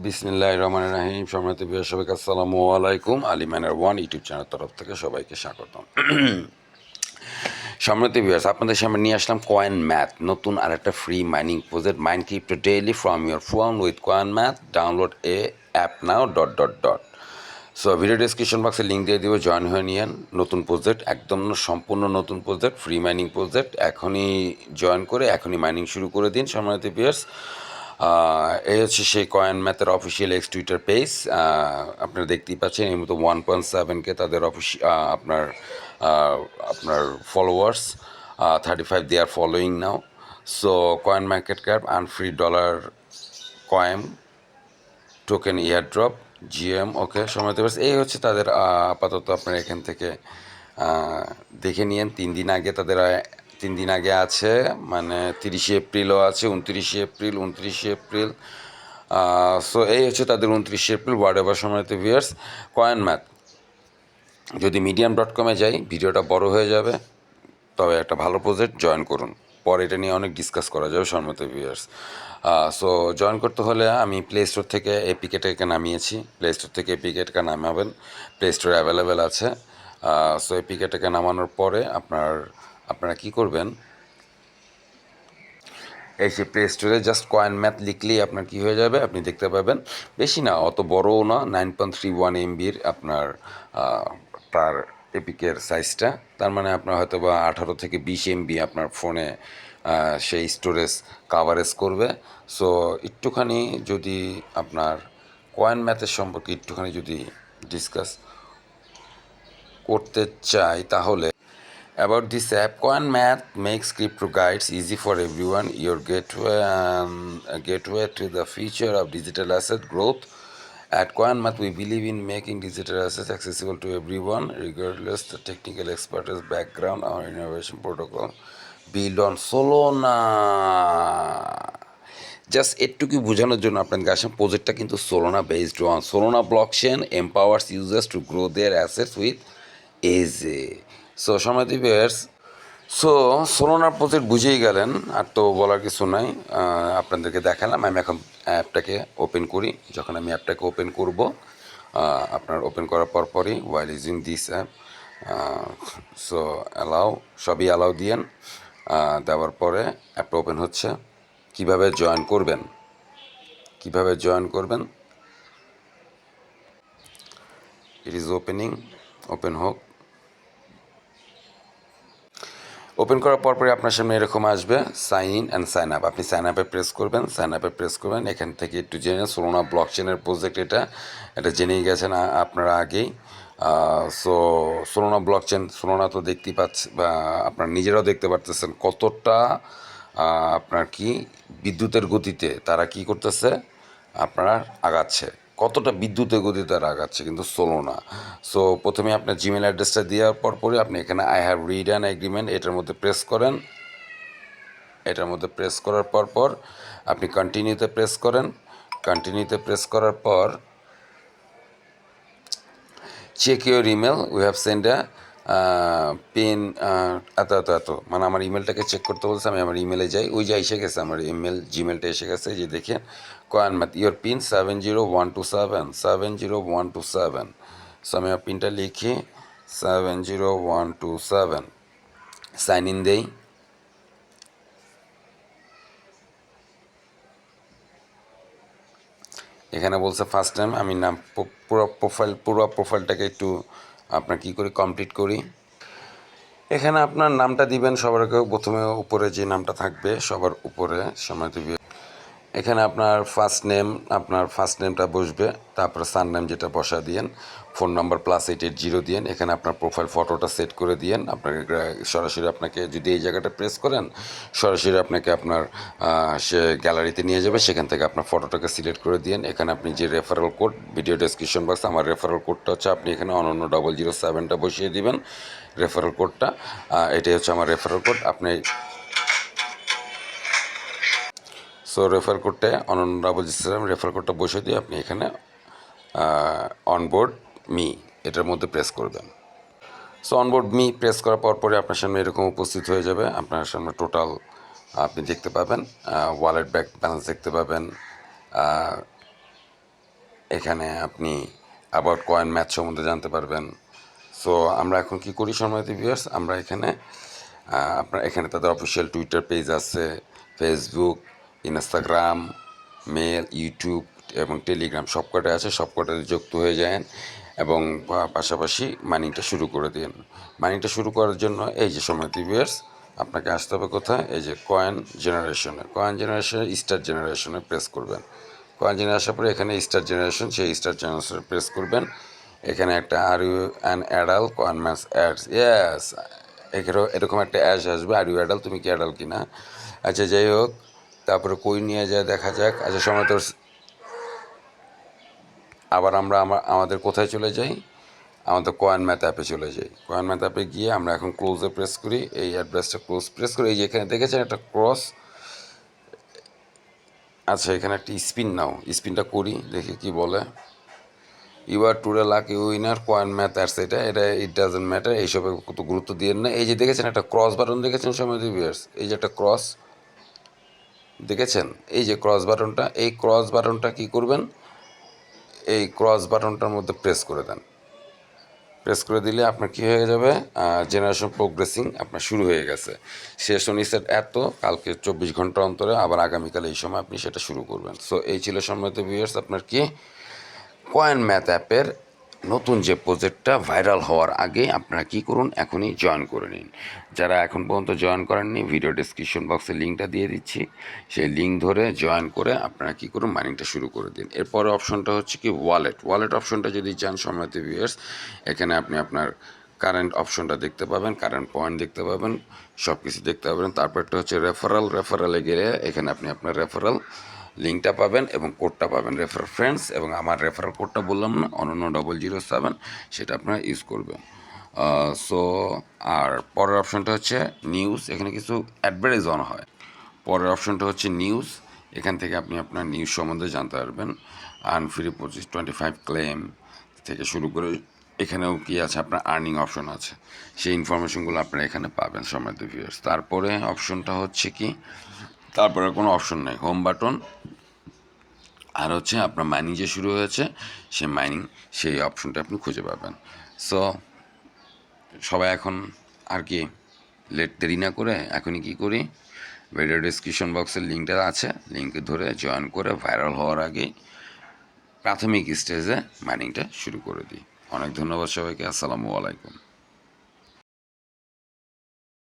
বিসমিল্লাহ রহমান রাহিম। সম্মানিত বিহার সবাইকে আসসালামু আলাইকুম। আলিমানের ওয়ান ইউটিউব চ্যানেল তরফ থেকে সবাইকে স্বাগতম। সম্মানিত বিহার্স আপনাদের সামনে নিয়ে আসলাম কয়েন ম্যাথ নতুন আর একটা free mining project mine crypto daily from your phone with coin math download a app now dot dot dot so video description বক্সে লিঙ্ক দিয়ে দিব জয়েন হয়ে নিয়েন। নতুন প্রজেক্ট একদম সম্পূর্ণ নতুন প্রজেক্ট ফ্রি মাইনিং প্রজেক্ট এখনই জয়েন করে, এখনই মাইনিং শুরু করে দিন। সম্মানিত বিয়ার্স এই হচ্ছে সেই কয়েন ম্যাথের অফিসিয়াল এক্স টুইটার পেজ আপনারা দেখতেই পাচ্ছেন, এই মতো ওয়ান পয়েন্ট সেভেনকে তাদের অফিসি আপনার আপনার followers thirty five they are following now so coin market cap and free dollar coin token airdrop GM okay সময় দিবস। এই হচ্ছে তাদের আপাতত আপনার এখান থেকে দেখে নিয়েন। তিন দিন আগে তাদের তিন দিন আগে আছে মানে তিরিশে এপ্রিলও আছে, উনত্রিশে এপ্রিল উনত্রিশে এপ্রিল সো এই হচ্ছে তাদের উনত্রিশে এপ্রিল ওয়ার্ড এভার সময়তে ভিয়ার্স কয়েন ম্যাথ যদি মিডিয়াম ডট কমে যাই, ভিডিওটা বড় হয়ে যাবে, তবে একটা ভালো প্রজেক্ট জয়েন করুন। পরে এটা নিয়ে অনেক ডিসকাস করা যাবে সম্মত ভিউয়ার্স সো জয়েন করতে হলে আমি প্লে স্টোর থেকে এপিকেটাকে নামিয়েছি। প্লে স্টোর থেকে এপিকেটকে নামাবেন। প্লে স্টোরে অ্যাভেলেবেল আছে। সো এপিকেটাকে নামানোর পরে আপনার আপনারা কি করবেন? যে প্লে স্টোরে জাস্ট কয়েন ম্যাথ লিখলেই আপনার কি হয়ে যাবে? আপনি দেখতে পাবেন। বেশি না, অত বড়ও না নাইন পয়েন্ট থ্রি ওয়ান এমবির আপনার তার এপিকের সাইজটা তার মানে আপনার হয়তো বা আঠারো থেকে বিশ এমবি আপনার ফোনে সেই স্টোরেজ কাভারেজ করবে। সো একটুখানি যদি আপনার কয়েন ম্যাথের সম্পর্কে একটুখানি যদি ডিসকাস করতে চাই, তাহলে about this app coin math makes crypto guides easy for everyone your gateway a gateway to the future of digital asset growth at coin math we believe in making digital assets accessible to everyone regardless the technical expertise background or innovation protocol build on solana just একটুকু বোঝানোর জন্য আপনাদের কাছে প্রজেক্টটা কিন্তু Solana based on Solana block chain empowers users to grow their assets with ease so সমাধি দিবেস so সোলোনার project বুঝেই গেলেন, আর তো বলার কিছু নাই আপনাদেরকে দেখালাম, আমি এখন অ্যাপটাকে ওপেন করি, যখন আমি অ্যাপটাকে ওপেন করব আপনার ওপেন করার পর পরই while using this app so allow সবই অ্যালাউ দিয়েন দেওয়ার পরে অ্যাপটা ওপেন হচ্ছে, কীভাবে জয়েন করবেন? কীভাবে জয়েন করবেন? ইট ইজ ওপেনিং ওপেন হোক ওপেন করার পরপরই আপনার সামনে এরকম আসবে sign in and sign up আপনি সাইন আপে প্রেস করবেন সাইন আপে প্রেস করবেন। এখান থেকে একটু জেনে সোলোনা ব্লক চেনের প্রজেক্ট এটা। এটা জেনেই গেছেন আপনারা আগেই। So Solana block chain Solana তো দেখতেই পাচ্ছে, বা আপনারা নিজেরাও দেখতে পারতেছেন কতটা আপনার কি বিদ্যুতের গতিতে তারা কি করতেছে, আপনারা আগাচ্ছে। কতটা বিদ্যুতের গতিতে আগাচ্ছে কিন্তু সোলো না। সো প্রথমে আপনার জিমেল অ্যাড্রেসটা দেওয়ার পর পরে আপনি এখানে I have read an agreement এটার মধ্যে প্রেস করেন। এটার মধ্যে প্রেস করার পর পর আপনি কন্টিনিউতে প্রেস করেন। কন্টিনিউতে প্রেস করার পর check your email we have send a pin এত এত এত মানে আমার ইমেলটাকে চেক করতে বলছে, আমি আমার ইমেলে যাই। ওই যে এসে গেছে, আমার ইমেল জিমেলটা এসে গেছে যে দেখেন coin math your pin seven zero one two seven seven zero one two seven so আমি আমার পিনটা লিখি seven zero one two seven sign in দেই। এখানে বলছে ফার্স্ট টাইম আমি নাম পুরো প্রোফাইল পুরো প্রোফাইলটাকে একটু আপনার কি করে কমপ্লিট করি। এখানে আপনার নামটা দিবেন, সবার প্রথমে উপরে যে নামটা থাকবে, সবার উপরে সময় দিবে। এখানে আপনার ফার্স্ট নেম আপনার ফার্স্ট নেমটা বসবে, তারপরে সার নেম যেটা বসা দিয়েন phone number plus eight eight zero দিয়েন, এখানে আপনার প্রোফাইল ফটোটা সেট করে দিয়েন, আপনাকে সরাসরি আপনাকে যদি এই জায়গাটা প্রেস করেন, সরাসরি আপনাকে আপনার সে গ্যালারিতে নিয়ে যাবে, সেখান থেকে আপনার ফটোটাকে সিলেক্ট করে দিয়েন, এখানে আপনি যে রেফারেল কোড ভিডিও ডেসক্রিপশন বক্সে আমার রেফারেল কোডটা হচ্ছে আপনি এখানে অনন্য ডবল জিরো সেভেনটা বসিয়ে দিবেন রেফারেল কোডটা এটাই হচ্ছে আমার রেফারেল কোড আপনি সো রেফার কোডটা অনন্য সিস্টেম রেফার কোডটা বসে দিয়ে আপনি এখানে অনবোর্ড মি এটার মধ্যে প্রেস করবেন সো অনবোর্ড মি প্রেস করার পর পরে আপনার সামনে এরকম উপস্থিত হয়ে যাবে। আপনার সামনে টোটাল আপনি দেখতে পাবেন ওয়ালেট ব্যাক ব্যালেন্স দেখতে পাবেন এখানে আপনি আবার কয়েন ম্যাচ সম্বন্ধে জানতে পারবেন। সো আমরা এখন কি করি সম্মানিত ভিউয়ার্স আমরা এখানে আপনার এখানে তাদের অফিসিয়াল টুইটার পেজ আছে ফেসবুক ইনস্টাগ্রাম মেল ইউটিউব এবং টেলিগ্রাম সবকটা আছে, সবকটাতে যুক্ত হয়ে যান এবং পাশাপাশি মাইনিংটা শুরু করে দিন। মাইনিংটা শুরু করার জন্য এই যে সময় ভিউয়ার্স, আপনাকে আসতে হবে কোথায়? এই যে কয়েন জেনারেশনে কয়েন জেনারেশনে স্টার জেনারেশনে প্রেস করবেন। কয়েন জেনারেশন আসার পরে এখানে স্টার জেনারেশন সেই স্টার জেনারেশনে প্রেস করবেন। এখানে একটা are you an adult coin math ads yes এখানেও এরকম একটা অ্যাশ আসবে। আর ইউ অ্যাডাল তুমি কি অ্যাডাল কিনা? আচ্ছা যাই হোক। তারপরে কই নিয়ে যায় দেখা যাক। আচ্ছা সময় তোর আবার আমরা আমাদের কোথায় চলে যাই? আমাদের কয়েন ম্যাথ অ্যাপে চলে যাই। কয়েন ম্যাথ অ্যাপে গিয়ে আমরা এখন ক্লোজে প্রেস করি। এই অ্যাড্রেসটা ক্লোজ প্রেস করি। এই যে এখানে দেখেছেন একটা ক্রস আচ্ছা এখানে একটা স্পিন নাও। স্পিনটা করি, দেখি কি বলে। You are today lucky winner coin math ads এটা এটা ইট ডাজেন্ট ম্যাটার এইসবে কত গুরুত্ব দিয়ে না। এই যে দেখেছেন একটা ক্রস বাটন দেখেছেন সময় ভিউয়ার্স এই যে একটা ক্রস দেখেছেন? এই যে ক্রস বাটনটা এই ক্রস বাটনটা কি করবেন? এই ক্রস বাটনটার মধ্যে প্রেস করে দেন। প্রেস করে দিলে আপনার কি হয়ে যাবে? জেনারেশন প্রোগ্রেসিং আপনার শুরু হয়ে গেছে। শেষ সেট এত, কালকে চব্বিশ ঘণ্টা অন্তরে আবার আগামীকাল এই সময় আপনি সেটা শুরু করবেন। সো এই ছিল সম্মানিত ভিউয়ার্স আপনার কি? কয়েন ম্যাথ অ্যাপের নতুন যে প্রজেক্টটা ভাইরাল হওয়ার আগে আপনারা কি করুন, এখনই জয়েন করে নিন। যারা এখন পর্যন্ত জয়েন করেননি ভিডিও ডিসক্রিপশন বক্সে লিঙ্কটা দিয়ে দিচ্ছি। সেই লিঙ্ক ধরে জয়েন করে আপনারা কি করুন মাইনিংটা শুরু করে দিন। এরপরে অপশনটা হচ্ছে কি ওয়ালেট ওয়ালেট অপশনটা যদি চান, সম্মানিত ভিউয়ার্স এখানে আপনি আপনার কারেন্ট অপশনটা দেখতে পাবেন কারেন্ট পয়েন্ট দেখতে পাবেন সব কিছু দেখতে পাবেন। তারপরটা হচ্ছে রেফারাল রেফারালে গেলে এখানে আপনি আপনার রেফারাল লিঙ্কটা পাবেন এবং কোডটা পাবেন। রেফার ফ্রেন্ডস এবং আমার রেফারাল কোডটা বললাম না অনন্য ডবল জিরো সেভেন সেটা আপনারা ইউজ করবেন। সো আর পরের অপশনটা হচ্ছে নিউজ এখানে কিছু অ্যাডভার্টাইজ অন হয়। পরের অপশনটা হচ্ছে নিউজ এখান থেকে আপনি আপনার নিউজ সম্বন্ধে জানতে পারবেন। আর্ন ফ্রি পঁচিশ টোয়েন্টি ফাইভ ক্লেম থেকে শুরু করে এখানেও কি আছে, আপনার আর্নিং অপশন আছে। সেই ইনফরমেশনগুলো আপনারা এখানে পাবেন সময় ভিউয়ার্স তারপরে অপশনটা হচ্ছে কি? তারপরে কোনো অপশন নেই। হোম বাটন আর হচ্ছে আপনার মাইনিং যে শুরু হয়েছে, সেই মাইনিং সেই অপশনটা আপনি খুঁজে পাবেন। সো সবাই এখন আর কি লেট দেরি না করে এখনই কি করি? ভিডিও ডিসক্রিপশন বক্সের লিঙ্কটা আছে। লিঙ্কে ধরে জয়েন করে ভাইরাল হওয়ার আগেই প্রাথমিক স্টেজে মাইনিংটা শুরু করে দিই। অনেক ধন্যবাদ সবাইকে। আসসালামু আলাইকুম।